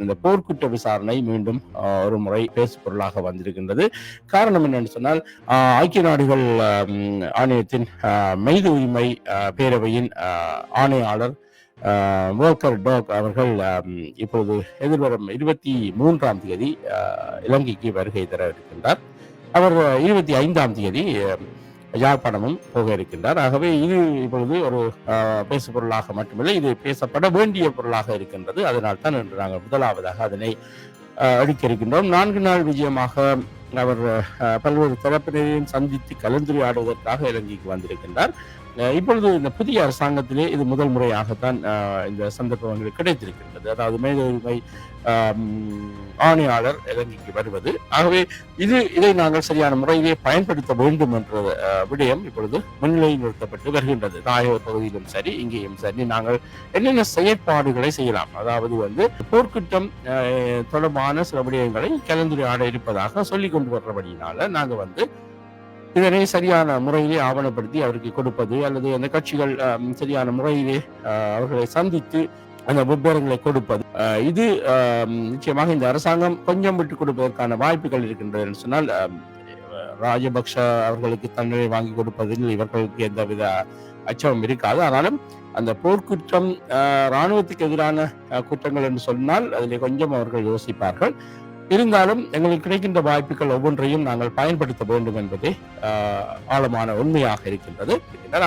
இந்த போர்க்குற்ற விசாரணை மீண்டும் ஒரு முறை பேசுபொருளாக வந்திருக்கின்றது. காரணம் என்னன்னு சொன்னால் ஐக்கிய நாடுகள் ஆணையத்தின் மெய்து உரிமை பேரவையின் ஆணையாளர் ஆஹ், டோக் அவர்கள் இப்பொழுது எதிர்வரும் இருபத்தி மூன்றாம் தேதி இலங்கைக்கு வருகை தர இருக்கின்றார். அவர் இருபத்தி ஐந்தாம் தேதி யாழ்ப்பாணமும் போக இருக்கின்றார். ஆகவே இது இப்பொழுது ஒரு பேசு பொருளாக மட்டுமில்லை இது பேசப்பட வேண்டிய பொருளாக இருக்கின்றது. அதனால் தான் இன்று நாங்கள் முதலாவதாக அதனை ஆஹ், அளிக்க இருக்கின்றோம் நான்கு நாள் விஜயமாக அவர் பல்வேறு தரப்பினரையும் சந்தித்து கலந்துரையாடுவதற்காக இலங்கைக்கு வந்திருக்கின்றார். இப்பொழுது இந்த புதிய அரசாங்கத்திலே இது முதல் முறையாகத்தான் இந்த சந்தர்ப்பம் எங்களுக்கு கிடைத்திருக்கின்றது. அதாவது மனித உரிமை ஆணையாளர் இலங்கைக்கு வருவது. ஆகவே இது இதை நாங்கள் சரியான முறையிலே பயன்படுத்த வேண்டும் என்ற விடயம் இப்பொழுது முன்னிலையில் நிறுத்தப்பட்டு வருகின்றது. தாயக பகுதியிலும் சரி இங்கேயும் சரி நாங்கள் என்னென்ன செயற்பாடுகளை செய்யலாம்? அதாவது வந்து போர்க்குற்றம் தொடர்பான சில விடயங்களை கலந்துரையாட இருப்பதாக சொல்லிக் கொண்டு வர்றபடியினால நாங்கள் வந்து இதனை சரியான முறையிலே ஆவணப்படுத்தி அவருக்கு கொடுப்பது அல்லது அந்த கட்சிகள் சரியான முறையிலே அவர்களை சந்தித்து அந்த விபரங்களை கொடுப்பது. இது நிச்சயமாக இந்த அரசாங்கம் கொஞ்சம் விட்டு கொடுப்பதற்கான வாய்ப்புகள் இருக்கின்றது என்று சொன்னால் ராஜபக்ஷ அவர்களுக்கு தண்டனை வாங்கி கொடுப்பதில் இவர்களுக்கு எந்தவித அச்சமும் இருக்காது. ஆனாலும் அந்த போர்க்குற்றம் ராணுவத்துக்கு எதிரான குற்றங்கள் என்று சொன்னால் அதில் கொஞ்சம் அவர்கள் யோசிப்பார்கள். இருந்தாலும் எங்களுக்கு கிடைக்கின்ற வாய்ப்புகள் ஒவ்வொன்றையும் நாங்கள் பயன்படுத்த வேண்டும் என்பதே ஆழமான உண்மையாக இருக்கின்றது.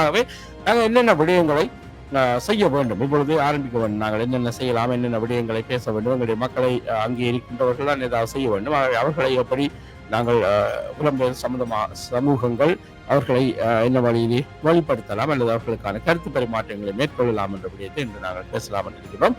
ஆகவே நாங்கள் என்னென்ன விடயங்களை செய்ய வேண்டும்? இப்பொழுது ஆரம்பிக்க வேண்டும். நாங்கள் என்னென்ன செய்யலாம்? என்னென்ன விடயங்களை பேச வேண்டும்? எங்களுடைய மக்களை அங்கே இருக்கின்றவர்கள் தான் ஏதாவது செய்ய வேண்டும். ஆகவே அவர்களை எப்படி நாங்கள் ஆஹ், புலம்பெயர் சமூகங்கள் அவர்களை என்ன வழியிலே வழிப்படுத்தலாம் அல்லது அவர்களுக்கான கருத்து பரிமாற்றங்களை மேற்கொள்ளலாம் என்ற விடயத்தை இன்று நாங்கள் பேசலாம் என்று இருக்கிறோம்